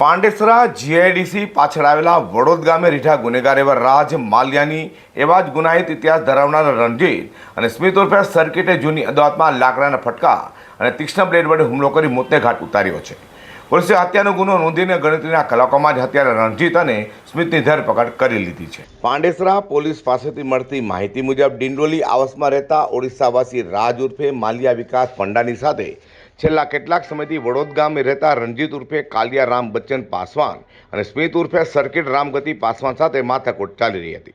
Pandesara GIDC પાછળ આવેલા વડોદ ગામે રીઠા ગુનેગાર એવા રાજ માલ્યાની એવા જ ગુનાહિત ઇતિહાસ ધરાવનાર રણજીત અને સ્મિત ઉર્ફે સર્કિટે જૂની અદાલતમાં લાકડાના ફટકા અને તીક્ષ્ણ બ્લેડ વડે હુમલો કરી મોતને ઘાટ ઉતાર્યો છે. પોલીસે હત્યાનો ગુનો નોંધીને ગણતરીના કલાકોમાં જ હત્યારા રણજીત અને સ્મિતની ધરપકડ કરી લીધી છે. પાંડેસરા પોલીસ પાસેથી મળતી માહિતી મુજબ ડિંડોલી આવાસમાં રહેતા ઓડિશાવાસી રાજ ઉર્ફે માલિયા વિકાસ પંડાની સાથે છેલ્લા કેટલાક સમયથી વડોદ ગામે રહેતા રણજીત ઉર્ફે કાલિયા રામ બચ્ચન પાસવાન અને સ્મિત ઉર્ફે સર્કિટ રામગતિ પાસવાન સાથે માથાકૂટ ચાલી રહી હતી.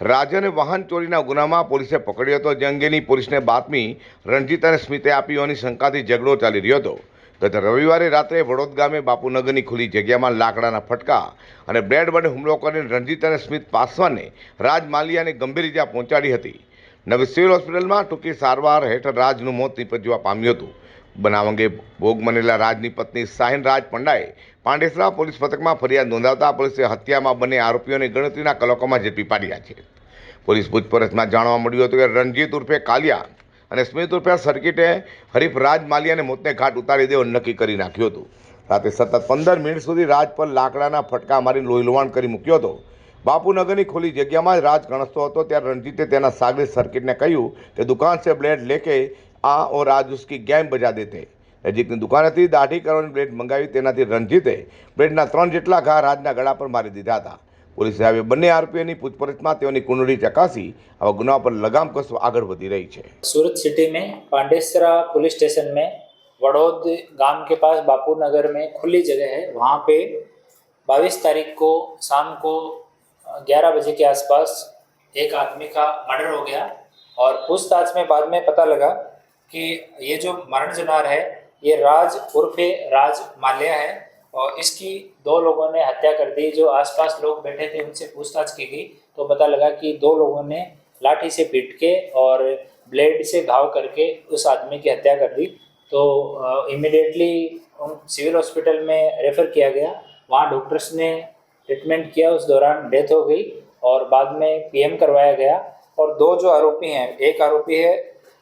રાજ્યને વાહન ચોરીના ગુનામાં પોલીસે પકડ્યો હતો, જે અંગેની પોલીસને બાતમી રણજીત અને સ્મિતે આપી હોવાની શંકાથી ઝઘડો ચાલી રહ્યો હતો. ગત રવિવારે રાત્રે વડોદ ગામે બાપુનગરની ખુલ્લી જગ્યામાં લાકડાના ફટકા અને બ્લેડ વડે હુમલો કરીને રણજીત અને સ્મિત પાસવાનને રાજ માલિયાને ગંભીર ઇજા પહોંચાડી હતી. નવી સિવિલ હોસ્પિટલમાં ટૂંકી સારવાર હેઠળ રાજનું મોત નિપજવા પામ્યું હતું. બનાવ અંગે ભોગ બનેલા રાજની પત્ની સાહિન રાજ પંડાએ પાંડેસરા પોલીસ પથકમાં ફરિયાદ નોંધાવતા પોલીસે હત્યામાં બંને આરોપીઓને ગણતરીના કલાકોમાં ઝડપી પાડ્યા છે. પોલીસ પૂછપરછમાં જાણવા મળ્યું હતું કે રણજીત ઉર્ફે કાલિયા અને સ્મિત ઉર્ફે સર્કિટે હરીફ રાજ માલિયાને મોતને ઘાટ ઉતારી દેવું નક્કી કરી નાખ્યું હતું. રાતે સતત પંદર મિનિટ સુધી રાજ પર લાકડાના ફટકા મારી લોહી લુહાણ કરી મૂક્યો હતો. બાપુનગરની ખુલ્લી જગ્યામાં જ રાજ ગણસતો હતો ત્યારે રણજીતે તેના સાગરીત સર્કિટને કહ્યું કે દુકાન સે બ્લેડ લેકે આ ઓર આજ ઉસકી ગેમ બજા દેતે નજીકની દુકાનેથી દાઢી કરવાની બ્લેડ મંગાવી તેનાથી રણજીતે બ્લેડના ત્રણ જેટલા ઘા રાજના ગળા પર મારી દીધા હતા પોલીસે હવે બંને આરોપીઓની પૂછપરછમાં તેઓની કુંડળી ચકાસી આવા ગુના પર લગામ કસવા આગળ વધી રહી છે सूरत सिटी में पांडेसरा पुलिस स्टेशन में वडोद गांव के पास बापू नगर में खुली जगह है वहाँ पे 22 तारीख को शाम को 11 बजे के आसपास एक आदमी का मर्डर हो गया और पूछताछ में बाद में पता लगा कि ये जो मरण जनार है, ये राज उर्फे राज माल्या है और इसकी दो लोगों ने हत्या कर दी। जो आसपास लोग बैठे थे, उनसे पूछताछ की गई। तो पता लगा कि दो लोगों ने लाठी से पीट के और ब्लेड से घाव करके उस आदमी की हत्या कर दी। तो इमिडिएटली उन सिविल हॉस्पिटल में रेफर किया गया। वहाँ डॉक्टर्स ने ट्रीटमेंट किया उस दौरान डेथ हो गई और बाद में पीएम करवाया गया। और दो जो आरोपी हैं, एक आरोपी है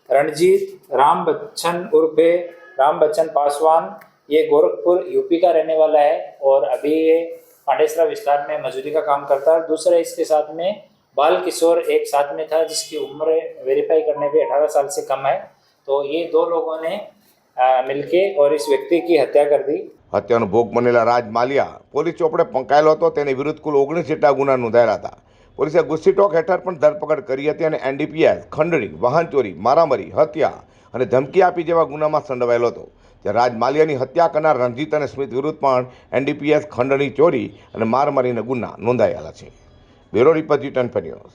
रणजीत राम बच्चन उर्फे राम बच्चन पासवान। ये गोरखपुर यूपी का रहने वाला है और अभी ये पांडेसरा विस्तार में मजदूरी का काम करता है। दूसरा इसके साथ में बाल किशोर एक साथ में था, जिसकी उम्र वेरीफाई करने पे 18 साल से कम है। तो ये दो लोगों ने मिलके और इस व्यक्ति की हत्या कर दी। હત્યાનો ભોગ બનેલા રાજ માલિયા પોલીસ ચોપડે પંકાયેલો હતો. તેની વિરુદ્ધ કુલ ઓગણીસ જેટલા ગુના નોંધાયેલા હતા. પોલીસે ગુસ્સીટોક હેઠળ પણ ધરપકડ કરી હતી અને એનડીપીએસ, ખંડણી, વાહન ચોરી, મારામારી, હત્યા અને ધમકી આપી જેવા ગુનામાં સંડવાયેલો હતો. જ્યારે રાજ માલિયાની હત્યા કરનાર રણજીત અને સ્મિત વિરુદ્ધ પણ એનડીપીએસ, ખંડણી, ચોરી અને મારામારીના ગુના નોંધાયેલા છે. Bureau report G ten news.